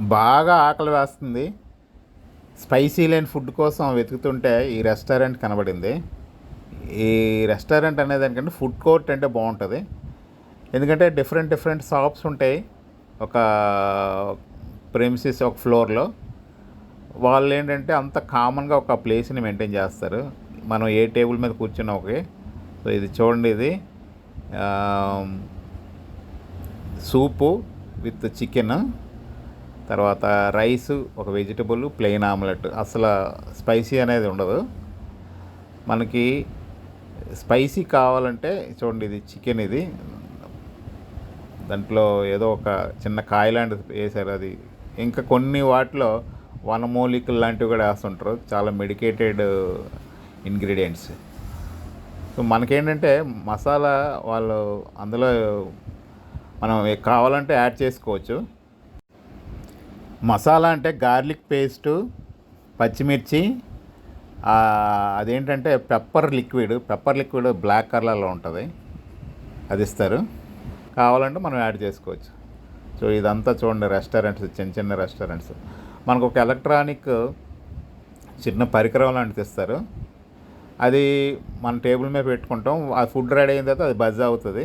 బాగా ఆకలి వేస్తుంది. స్పైసీ లేని ఫుడ్ కోసం వెతుకుతుంటే ఈ రెస్టారెంట్ కనబడింది. ఈ రెస్టారెంట్ అనే దానికంటే ఫుడ్ కోర్ట్ అంటే బాగుంటుంది. ఎందుకంటే డిఫరెంట్ డిఫరెంట్ షాప్స్ ఉంటాయి. ఒక ప్రెమిసిస్ ఒక ఫ్లోర్లో. వాళ్ళు ఏంటంటే అంత కామన్గా ఒక ప్లేస్ని మెయింటైన్ చేస్తారు. మనం ఏ టేబుల్ మీద కూర్చున్నా ఓకే. సో ఇది చూడండి ఇది. Soup with chicken. తర్వాత రైస్ ఒక వెజిటబుల్ ప్లెయిన్ ఆమ్లెట్ అసలు స్పైసీ అనేది ఉండదు. మనకి స్పైసీ కావాలంటే చూడండి ఇది చికెన్ ఇది. దాంట్లో ఏదో ఒక చిన్న కాయ లాంటిది వేశారు అది. ఇంకా కొన్ని వాటిలో వనమూలికలు లాంటివి కూడా వేస్తుంటారు. చాలా మెడికేటెడ్ ఇంగ్రీడియంట్స్ సో మనకేంటంటే మసాలా వాళ్ళు అందులో మనం కావాలంటే యాడ్ చేసుకోవచ్చు. మసాలా అంటే గార్లిక్ పేస్టు పచ్చిమిర్చి అదేంటంటే pepper liquid pepper liquid black కలర్లో ఉంటుంది. అది ఇస్తారు. కావాలంటే మనం యాడ్ చేసుకోవచ్చు. సో ఇదంతా చూడండి రెస్టారెంట్స్ చిన్న చిన్న రెస్టారెంట్స్. మనకు ఒక ఎలక్ట్రానిక్ చిన్న పరికరం లాంటిది ఇస్తారు. అది మన టేబుల్ మీద పెట్టుకుంటాం. ఆ ఫుడ్ రెడీ అయిన తర్వాత అది బజ్ అవుతుంది.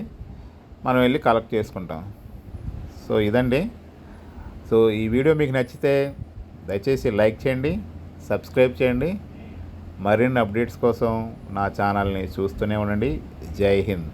మనం వెళ్ళి కలెక్ట్ చేసుకుంటాం. సో ఇదండి. సో ఈ వీడియో మీకు నచ్చితే దయచేసి లైక్ చేయండి సబ్స్క్రైబ్ చేయండి. మరిన్ని అప్డేట్స్ కోసం నా ఛానల్ని చూస్తూనే ఉండండి. జై హింద్.